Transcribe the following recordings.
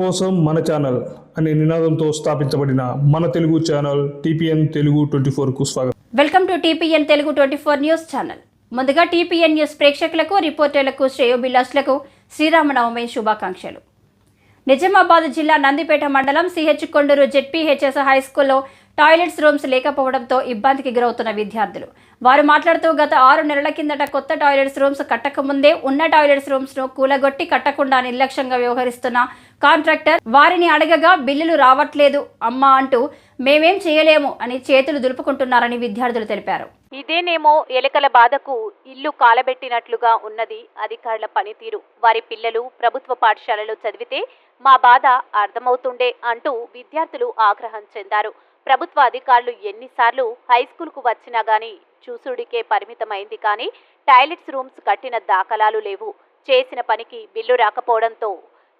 కోసం మన ఛానల్ అనే నినాదంతో స్థాపించబడిన మన Telugu channel TPN Telugu twenty ఫోర్కు స్వాగతం. Welcome to TPN Telugu twenty four news channel. ముందుగా టీపీఎన్ న్యూస్ ప్రేక్షకులకు రిపోర్టర్లకు శ్రేయోభిలాష్లకు శ్రీరామనవమి శుభాకాంక్షలు. నిజామాబాద్ జిల్లా నందిపేట మండలం సిహెచ్ కొండూరు జెడ్పీహెచ్ఎస్ హై స్కూల్లో టాయిలెట్స్ రూమ్స్ లేకపోవడంతో ఇబ్బందికి గురవుతున్న విద్యార్థులు. వారు మాట్లాడుతూ గత ఆరు నెలల కిందట కొత్త టాయిలెట్స్ రూమ్స్ కట్టకముందే ఉన్న టాయిలెట్స్ రూమ్స్ను కూలగొట్టి కట్టకుండా నిర్లక్ష్యంగా వ్యవహరిస్తున్న కాంట్రాక్టర్ వారిని అడగగా బిల్లులు రావట్లేదు అమ్మా అంటూ మేమేం చేయలేము అని చేతులు దులుపుకుంటున్నారని విద్యార్థులు తెలిపారు. ఇదేనేమో ఎలుకల బాధకు ఇల్లు కాలబెట్టినట్లుగా ఉన్నది అధికారుల పనితీరు. వారి పిల్లలు ప్రభుత్వ పాఠశాలలో చదివితే మా బాధ అర్థమవుతుండే అంటూ విద్యార్థులు ఆగ్రహం చెందారు. ప్రభుత్వ అధికారులు ఎన్నిసార్లు హై స్కూల్కు వచ్చినా గానీ చూసుడికే పరిమితమైంది కానీ టాయిలెట్స్ రూమ్స్ కట్టిన దాఖలాలు లేవు. చేసిన పనికి బిల్లు రాకపోవడంతో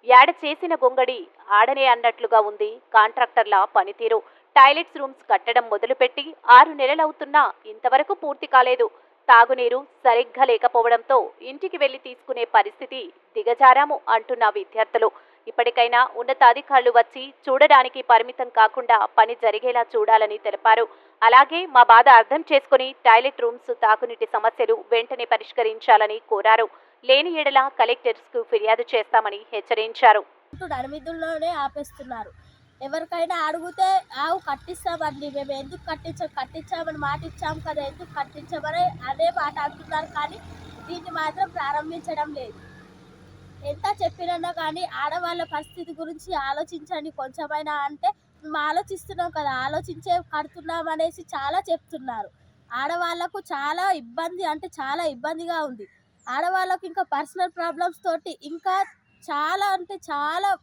యాడ చేసిన గొంగడి ఆడనే అన్నట్లుగా ఉంది కాంట్రాక్టర్ల పనితీరు. టాయిలెట్స్ రూమ్స్ కట్టడం మొదలుపెట్టి ఆరు నెలలవుతున్నా ఇంతవరకు పూర్తి కాలేదు. తాగునీరు సరిగ్గా లేకపోవడంతో ఇంటికి వెళ్ళి తీసుకునే పరిస్థితి దిగజారాము అంటున్న విద్యార్థులు. ఇప్పటికైనా ఉన్నతాధికారులు వచ్చి చూడడానికి పరిమితం కాకుండా పని జరిగేలా చూడాలని తెలిపారు. అలాగే మా బాధ అర్థం చేసుకుని టాయిలెట్ రూమ్స్ తాగునీటి సమస్యలు వెంటనే పరిష్కరించాలని కోరారు. లేని ఎడల కలెక్టర్స్కు ఫిర్యాదు చేస్తామని హెచ్చరించారు. అంటూ ఆపేస్తున్నారు. ఎవరికైనా అడిగితే ఆవు కట్టిస్తామండి మేము ఎందుకు కట్టించాం కట్టించామని మాట ఇచ్చాం కదా ఎందుకు కట్టించామని అదే మాట అంటున్నారు కానీ దీన్ని మాత్రం ప్రారంభించడం లేదు. ఎంత చెప్పినా కానీ ఆడవాళ్ళ పరిస్థితి గురించి ఆలోచించండి. కొంచెమైనా అంటే మేము ఆలోచిస్తున్నాం కదా ఆలోచించే కడుతున్నాం అనేసి చాలా చెప్తున్నారు. ఆడవాళ్ళకు చాలా ఇబ్బంది అంటే చాలా ఇబ్బందిగా ఉంది. ఆడవాళ్ళకు ఇంకా పర్సనల్ ప్రాబ్లమ్స్ తోటి ఇంకా చాలా అంటే చాలా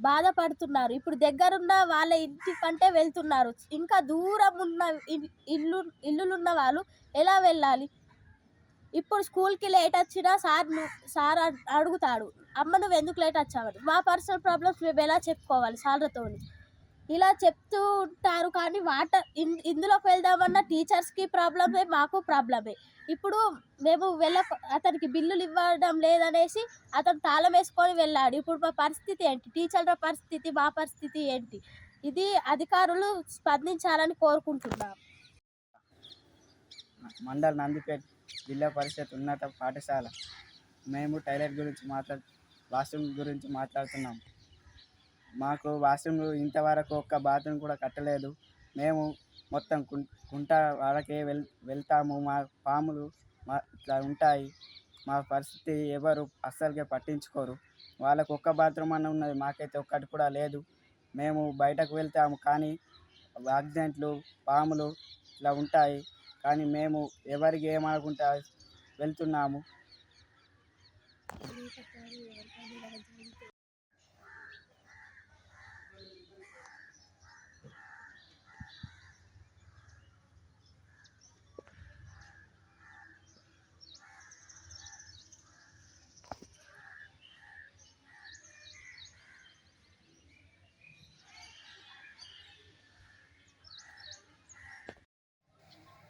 బాధపడుతున్నారు. ఇప్పుడు దగ్గరున్న వాళ్ళ ఇంటి కంటే వెళ్తున్నారు. ఇంకా దూరం ఉన్న ఇల్- ఇల్లు ఇల్లులున్న వాళ్ళు ఎలా వెళ్ళాలి? ఇప్పుడు స్కూల్కి లేట్ వచ్చినా సార్ సార్ అడుగుతాడు. అమ్మ నువ్వు ఎందుకు లేట్ వచ్చావని మా పర్సనల్ ప్రాబ్లమ్స్ మేము ఎలా చెప్పుకోవాలి సార్లతో ఇలా చెప్తూ ఉంటారు కానీ వాటర్ ఇన్- ఇందులోకి వెళ్దామన్నా టీచర్స్కి ప్రాబ్లమే మాకు ప్రాబ్లమే. ఇప్పుడు మేము వెళ్ళ అతనికి బిల్లులు ఇవ్వడం లేదనేసి అతను తాళం వేసుకొని వెళ్ళాడు. ఇప్పుడు మా పరిస్థితి ఏంటి? టీచర్ల పరిస్థితి మా పరిస్థితి ఏంటి? ఇది అధికారులు స్పందించాలని కోరుకుంటున్నాం. మండల్ నందిపేట్ జిల్లా పరిషత్ ఉన్నత పాఠశాల. మేము టైలెట్ గురించి మాట్లాడు వాష్రూమ్ గురించి మాట్లాడుతున్నాం. మాకు వాష్రూమ్ ఇంతవరకు ఒక్క బాత్రూమ్ కూడా కట్టలేదు. మేము మొత్తం కుంట వాళ్ళకే వెల్ వెళ్తాము. మా పాములు మా ఇట్లా ఉంటాయి. మా పరిస్థితి ఎవరు అస్సలుగా పట్టించుకోరు. వాళ్ళకు ఒక్క బాత్రూమ్ అన్న ఉన్నది. మాకైతే ఒక్కటి కూడా లేదు. మేము బయటకు వెళ్తాము కానీ యాక్సిడెంట్లు పాములు ఇట్లా ఉంటాయి. కానీ మేము ఎవరికి ఏమనుకుంటా వెళ్తున్నాము.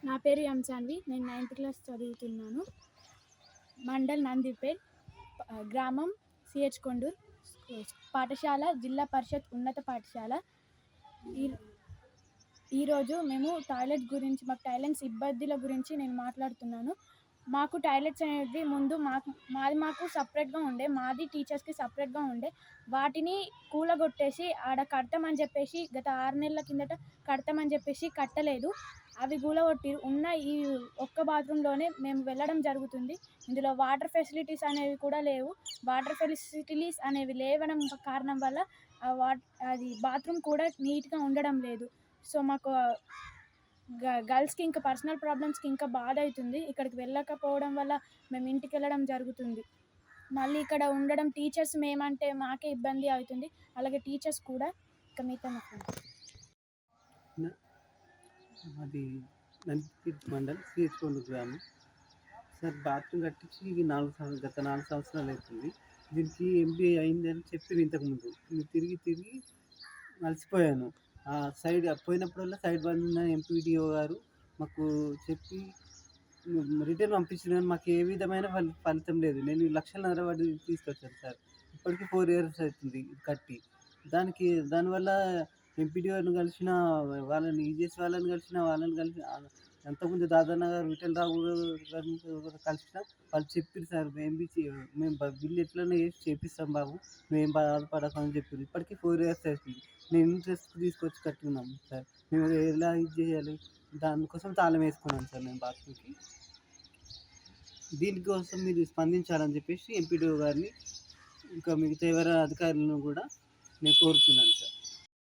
నా పేరు ఎంసాన్వి నేను నైన్త్ క్లాస్ చదువుతున్నాను. మండల్ నందిపేట్ గ్రామం సిహెచ్ కొండూర్ పాఠశాల జిల్లా పరిషత్ ఉన్నత పాఠశాల. ఈ ఈరోజు మేము టాయిలెట్ గురించి మాకు టాయిలెట్స్ ఇబ్బందుల గురించి నేను మాట్లాడుతున్నాను. మాకు టాయిలెట్స్ అనేవి ముందు మాకు మాది మాకు సపరేట్గా ఉండే మాది టీచర్స్కి సపరేట్గా ఉండే. వాటిని కూలగొట్టేసి ఆడ కడతామని చెప్పేసి గత ఆరు నెలల కిందట కడతామని చెప్పేసి కట్టలేదు. అవి కూలగొట్టిరు ఉన్న ఈ ఒక్క బాత్రూంలోనే మేము వెళ్ళడం జరుగుతుంది. ఇందులో వాటర్ ఫెసిలిటీస్ అనేవి కూడా లేవు. వాటర్ ఫెసిలిటీస్ అనేవి లేవడం కారణం వల్ల వాట్ అది బాత్రూమ్ కూడా నీట్గా ఉండడం లేదు. సో మాకు గర్ల్స్కి ఇంకా పర్సనల్ ప్రాబ్లమ్స్కి ఇంకా బాధ అవుతుంది ఇక్కడికి వెళ్ళకపోవడం వల్ల మేము ఇంటికి వెళ్ళడం జరుగుతుంది. మళ్ళీ ఇక్కడ ఉండడం టీచర్స్ మేమంటే మాకే ఇబ్బంది అవుతుంది. అలాగే టీచర్స్ కూడా ఇక మిగతా అది నందిపేట్ మండల్ సిహెచ్కొండ గ్రామం. సార్ బాత్రూమ్ కట్టించి నాలుగు సంవత్సరాలు గత నాలుగు సంవత్సరాలు అవుతుంది. దీనికి ఎంబీఏ అయిందని అని చెప్పి ఇంతకుముందు. నేను తిరిగి తిరిగి మర్చిపోయాను. సైడ్ పోయినప్పుడల్లా సైడ్ బంద్ ఉందని ఎంపీడీఓ గారు మాకు చెప్పి రిటర్న్ పంపించిన కానీ మాకు ఏ విధమైన ఫలి ఫలితం లేదు. నేను లక్షల నరబడి తీసుకొచ్చాను సార్. ఇప్పటికీ ఫోర్ ఇయర్స్ అవుతుంది కట్టి. దానికి దానివల్ల ఎంపీడీఓని కలిసిన వాళ్ళని ఈజీఎస్ వాళ్ళని కలిసిన వాళ్ళని కలిసి అంతకుముందు దాదాన్న గారు విఠల్ రావు గారు కలిసిన వాళ్ళు చెప్పారు సార్ మేము బి మేము బిల్లు ఎట్లనే చేసి చేపిస్తాం బాబు మేము బాధపడకు అని చెప్పారు ఇప్పటికీ ఫోర్ ఇయర్స్ అవుతుంది మేము ఇంట్రెస్ట్ తీసుకొచ్చి కట్టుకున్నాం సార్. మేము ఎలా ఇది చేయాలి? దానికోసం తాళం వేసుకున్నాం సార్ మేము బాత్రూమ్కి దీనికోసం మీరు స్పందించాలని చెప్పేసి ఎంపీడీఓ గారిని ఇంకా మిగతా ఎవరైనా అధికారులను కూడా నేను కోరుతున్నాను సార్.